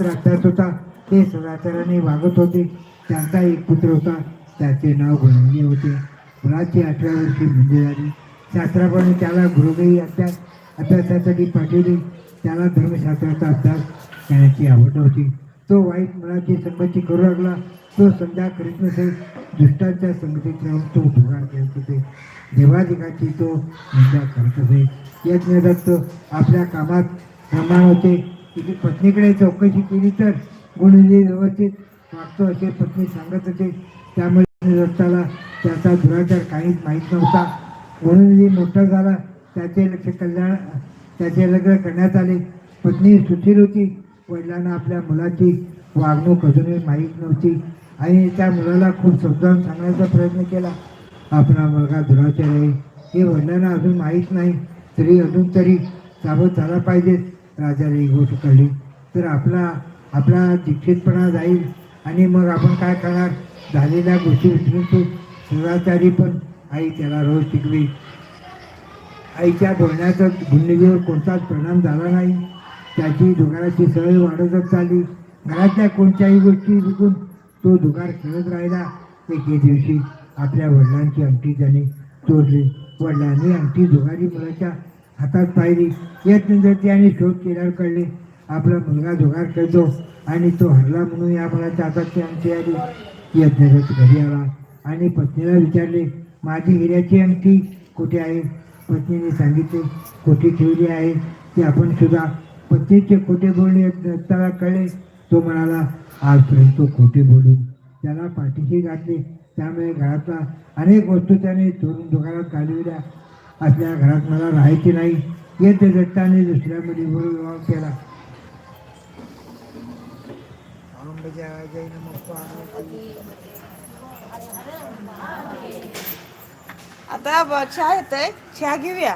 शास्त्र होता. ते सदाचाराने वागत होते. त्यांचा एक पुत्र होता. त्याचे नाव गुणवणी होते. मुलाची अठरा वर्षी म्हणजे झाली. शास्त्राप्रमाणे त्याला गुरुगही अभ्यास अभ्यासासाठी पाठवले. त्याला धर्मशास्त्राचा अभ्यास करण्याची आवड होती तो वाईट मुलाची संगती करू लागला. तो संध्या करीत नसे दुष्टांच्या संगतीत राहून तो जुगार घेत होते. देवाधिकाची तो निंदा करत असे. यज्ञदत्त आपल्या कामात प्रमाण होते. तिची पत्नीकडे चौकशी केली तर गुणविधी व्यवस्थित वागतो असे पत्नी सांगत होते. त्यामुळे दत्ताला त्याचा दुराचार काहीच माहीत नव्हता. गुणविधी मोठा झाला त्याचे लक्ष कल्याण त्याचे लग्न करण्यात आले. पत्नी सुशील होती. वडिलांना आपल्या मुलाची वागणूक अजूनही माहीत नव्हती. आणि त्या मुलाला खूप समजावून सांगण्याचा प्रयत्न केला. आपला मुलगा दुराचार आहे. हे वडिलांना अजून माहीत नाही. तरी अजून तरी सावध झाला पाहिजे. राजाला ही गोष्ट कळली. तर आपला आपला दीक्षितपणा जाईल. आणि मग आपण काय करणार? झालेल्या गोष्टी विसरून तो सदाचारी पण आई त्याला रोज टिकवी. आईच्या बोलण्याचा गुन्हेगारीवर कोणताच परिणाम झाला नाही. त्याची दुकानाची सवय वाढतच चालली. घरातल्या कोणत्याही गोष्टी विकून तो दुकान खेळत राहिला. एके दिवशी आपल्या वडिलांची अंगठी त्याने चोरली. वडिलांनी अंगठी दुगारी मुलाच्या हातात पाहिली येत आणि शोध केल्यावर कळले आपला मुलगा जुगार करतो आणि तो हरला म्हणून या मुलाच्या हातात ती अंगठी आली. यज्ञजत घरी आला आणि पत्नीला विचारले माझी हिऱ्याची अंगठी कुठे आहे? पत्नीने सांगितले कोठे ठेवली आहे ती आपण सुद्धा पत्नीचे खोटे बोलणे दत्ताला कळले. तो म्हणाला आजपर्यंत तो खोटे बोलून त्याला पाठीशी घातले. त्यामुळे घरातला अनेक वस्तू त्याने चोरून दुकानात घालविल्या असल्या घरात मला राहायचे नाही. येत दत्ताने दुसऱ्या मुलीवर विवाह केला. आता चहा येतंय. चहा घेऊया.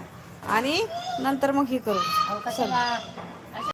आणि नंतर मग हे करू.